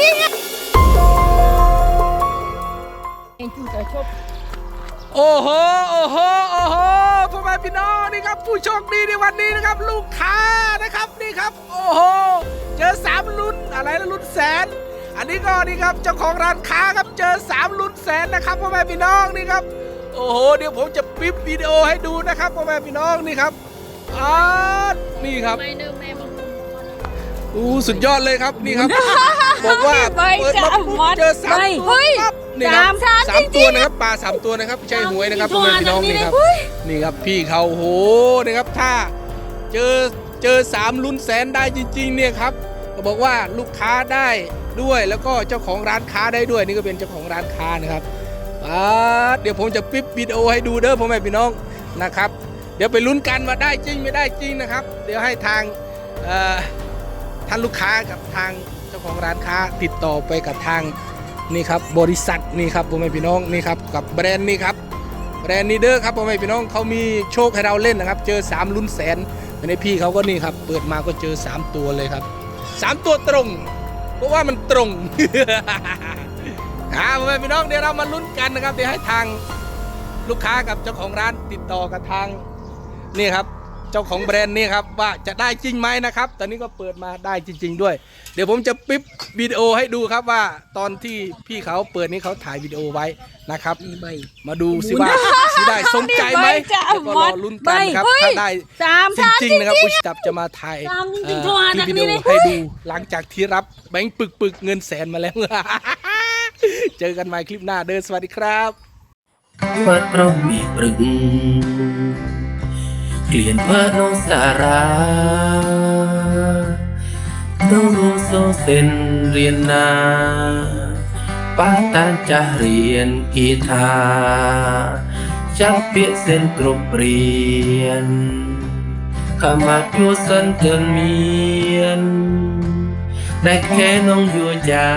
ริงๆอะโอ้โห โอ้โห โอ้โหพ่อแม่พี่น้องนี่ครับ ผู้โชคดีในวันนี้นะครับ ลูกค้านะครับนี่ครับ โอ้โห เจอสามลุ้นอะไรนะลุ้นแสน อันนี้ก็นี่ครับเจ้าของร้านค้าครับเจอสามลุ้นแสนนะครับพ่อแม่พี่น้องนี่ครับโอ้โหเดี๋ยวผมจะปิ๊บวิดีโอให้ดูนะครับพ่อแม่พี่น้องนี่ครับอ่านี่ครับ ไม่นึกแม่บ อกอู้สุดยอดเลยครับนี่ครับ บอกว่าใบเปิดมาปุ๊บจะเจอสามใบตัวเฮ้ยครับนี่ครับสามสามตัวนะครับปลาสามตัวนะครับไม่ใช่หวยนะครับพ่อแม่พี่น้องนี่ครับนี่ครับพี่เขาโหนี่ครับถ้าเจอเจอสามลุ้นแสนได้จริง ๆ เนี่ยครับก็บอกว่าลูกค้าได้ด้วยแล้วก็เจ้าของร้านค้าได้ด้วยนี่ก็เป็นเจ้าของร้านค้านะครับอ่าเดี๋ยวผมจะปิ๊บวิดีโอให้ดูเด้อพ่อแม่พี่น้องนะครับ เดี๋ยวไปลุ้นกันว่าได้จริงไม่ได้จริงนะครับ เดี๋ยวให้ทางเอ่อ ท่านลูกค้ากับทางเจ้าของร้านค้าติดต่อไปกับทางนี่ครับบริษัทนี่ครับพ่อแม่พี่น้องนี่ครับกับแบรนด์นี่ครับแบรนด์นีเด้อครับพ่อแม่พี่น้องเขามีโชคให้เราเล่นนะครับ เจอ 3 ลุ้นแสนในพี่เขาก็นี่ครับ เปิดมาก็เจอ 3 ตัวเลยครับ 3 ตัวตรง เพราะว่ามันตรงอ่าพ่อแม่พี่น้องเดี๋ยวเรามาลุ้นกันนะครับเดี๋ยวให้ทางลูกค้ากับเจ้าของร้านติดต่อกับทางนี่ครับ เจ้าของแบรนด์นี่ครับว่าจะได้จริงไหมนะครับ ตอนนี้ก็เปิดมาได้จริง ๆ ด้วย เดี๋ยวผมจะปิ๊บวิดีโอให้ดูครับว่าตอนที่พี่เขาเปิดนี้เขาถ่ายวิดีโอไว้นะครับ มาดูสิว่าสิได้สมใจไหมใบจะแล้วก็รอลุ้นกันครับใบเฮ้ยถ้าได้สามจริงๆนะครับอุชจับจะมาถ่ายสามจริงๆเอ่อโทรหาคลิปจากวินี้ดีโอเลยให้ดูหลังจากที่รับแบงค์ปึกๆเงินแสนมาแล้วเจอกันใหม่คลิปหน้าเดินสวัสดีครับวัดร่ ក្លៀនបាត់នោះសារ៉ាទូរូសូសិនរៀនណាប៉ាតានចាស់រៀនគីថាចាំពាក្យសិនគ្រប់រៀនកម្មយោសិនទិនមានដែលគេនងយោចា